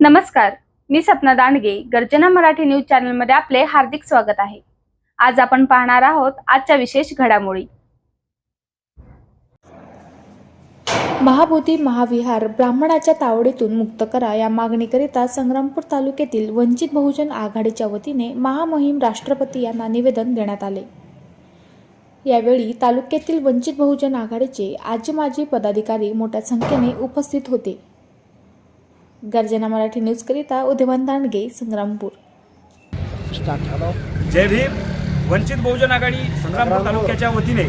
नमस्कार मी सपना दांडगे गर्जना मराठी न्यूज चॅनलमध्ये आपले हार्दिक स्वागत आहे. आज आपण पाहणार आहोत आजच्या विशेष घडामोडी. महाबोधी महाविहार ब्राह्मणाच्या तावडीतून मुक्त करा या मागणीकरिता संग्रामपूर तालुक्यातील वंचित बहुजन आघाडीच्या वतीने महामहिम राष्ट्रपती यांना निवेदन देण्यात आले. यावेळी तालुक्यातील वंचित बहुजन आघाडीचे आजी माजी पदाधिकारी मोठ्या संख्येने उपस्थित होते. गर्जना मराठी न्यूजकरिता उदयवान दांडगे संग्रामपूर. जय भीम. वंचित बहुजन आघाडी संग्रामपूर तालुक्याच्या वतीने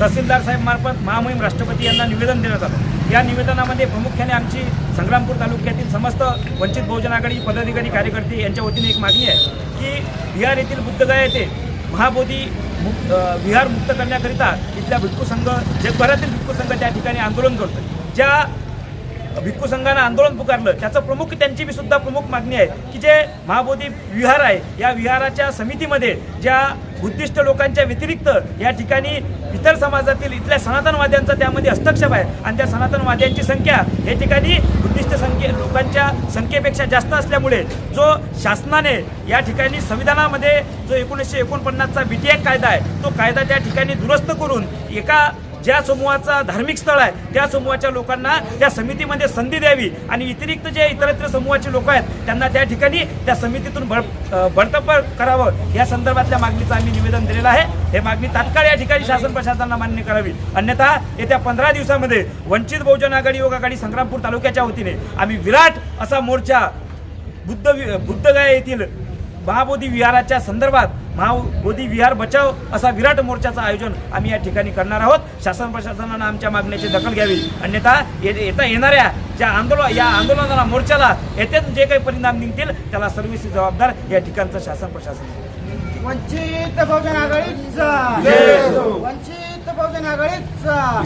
तहसीलदार साहेब मार्फत महामहिम राष्ट्रपती यांना निवेदन देण्यात आलं. या निवेदनामध्ये प्रामुख्याने आमची संग्रामपूर तालुक्यातील समस्त वंचित बहुजन आघाडी पदाधिकारी कार्यकर्ते यांच्या वतीने एक मागणी आहे की बिहार येथील बुद्धगया येथे महाबोधी मुक्त विहार मुक्त करण्याकरिता इथल्या भिक्खू संघ जगभरातील भिक्खू संघ त्या ठिकाणी आंदोलन करतो ज्या भिक्खू संघानं आंदोलन पुकारलं. त्याचं प्रमुख त्यांची बी सुद्धा प्रमुख मागणी आहे की जे महाबोधी विहार आहे या विहाराच्या समितीमध्ये ज्या बुद्धिस्ट लोकांच्या व्यतिरिक्त या ठिकाणी इतर समाजातील इथल्या सनातनवाद्यांचा त्यामध्ये हस्तक्षेप आहे आणि त्या सनातनवाद्यांची संख्या या ठिकाणी बुद्धिस्ट संख्ये लोकांच्या संख्येपेक्षा जास्त असल्यामुळे जो शासनाने या ठिकाणी संविधानामध्ये जो एकोणीसशे एकोणपन्नासचा बी टी कायदा आहे तो कायदा त्या ठिकाणी दुरुस्त करून एका ज्या समूहाचा धार्मिक स्थळ आहे त्या समूहाच्या लोकांना त्या समितीमध्ये संधी द्यावी. आणि व्यतिरिक्त जे इतरत्र समूहाचे लोक आहेत त्यांना त्या ठिकाणी त्या समितीतून बळ अ, करावं. या संदर्भातल्या मागणीचं आम्ही निवेदन दिलेलं आहे. हे मागणी तात्काळ या ठिकाणी शासन प्रशासनाला मान्य करावी. अन्यथा येत्या पंधरा दिवसामध्ये वंचित बहुजन आघाडी योग आघाडी संग्रामपूर तालुक्याच्या वतीने आम्ही विराट असा मोर्चा बुद्ध वि- बुद्धगया येथील महाबोधी विहाराच्या संदर्भात महाबोधी विहार बचाव असा विराट मोर्चाचं आयोजन आम्ही या ठिकाणी करणार आहोत शासन प्रशासनानं आमच्या मागण्याची दखल घ्यावी अन्यथा ये- येता येणाऱ्या ज्या आंदोलन या आंदोलनाला मोर्चाला येत्यात जे काही परिणाम निघतील त्याला सर्विस जबाबदार या ठिकाणचं शासन प्रशासन. वंचित बहुजन आघाडीचा. वंचित बहुजन आघाडीचा.